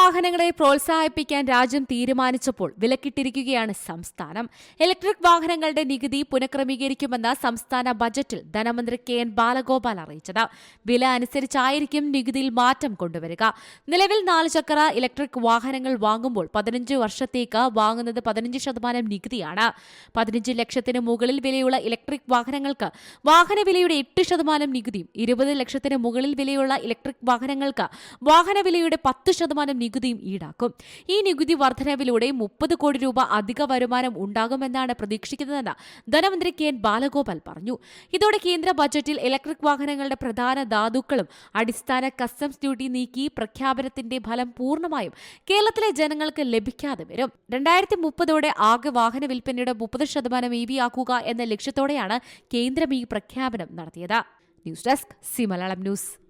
വാഹനങ്ങളെ പ്രോത്സാഹിപ്പിക്കാൻ രാജ്യം തീരുമാനിച്ചപ്പോൾ വിലക്കിട്ടിരിക്കുകയാണ് സംസ്ഥാനം. ഇലക്ട്രിക് വാഹനങ്ങളുടെ നികുതി പുനഃക്രമീകരിക്കുമെന്ന് സംസ്ഥാന ബജറ്റിൽ ധനമന്ത്രി കെ എൻ ബാലഗോപാൽ അറിയിച്ചത്. വില അനുസരിച്ചായിരിക്കും നികുതിയിൽ മാറ്റം കൊണ്ടുവരിക. നിലവിൽ നാല് ചക്ര ഇലക്ട്രിക് വാഹനങ്ങൾ വാങ്ങുമ്പോൾ പതിനഞ്ച് വർഷത്തേക്ക് വാങ്ങുന്നത് പതിനഞ്ച് ശതമാനം നികുതിയാണ്. പതിനഞ്ച് ലക്ഷത്തിന് മുകളിൽ വിലയുള്ള ഇലക്ട്രിക് വാഹനങ്ങൾക്ക് വാഹന വിലയുടെ എട്ട് ശതമാനം നികുതിയും ഇരുപത് ലക്ഷത്തിന് മുകളിൽ വിലയുള്ള ഇലക്ട്രിക് വാഹനങ്ങൾക്ക് വാഹന വിലയുടെ പത്ത് ശതമാനം നികുതിയും ഈടാക്കും. ഈ നികുതി വർധനവിലൂടെ മുപ്പത് കോടി രൂപ അധിക വരുമാനം ഉണ്ടാകുമെന്നാണ് പ്രതീക്ഷിക്കുന്നതെന്ന് ധനമന്ത്രി കെ എൻ ബാലഗോപാൽ പറഞ്ഞു. ഇതോടെ കേന്ദ്ര ബജറ്റിൽ ഇലക്ട്രിക് വാഹനങ്ങളുടെ പ്രധാന ധാതുക്കളും അടിസ്ഥാന കസ്റ്റംസ് ഡ്യൂട്ടി നീക്കി പ്രഖ്യാപനത്തിന്റെ ഫലം പൂർണമായും കേരളത്തിലെ ജനങ്ങൾക്ക് ലഭിക്കാതെ വരും. രണ്ടായിരത്തി മുപ്പതോടെ ആകെ വാഹന വിൽപ്പനയുടെ മുപ്പത് ശതമാനം ഇ ആക്കുക എന്ന ലക്ഷ്യത്തോടെയാണ് കേന്ദ്രം ഈ പ്രഖ്യാപനം നടത്തിയത്. News desk C Malayalam news.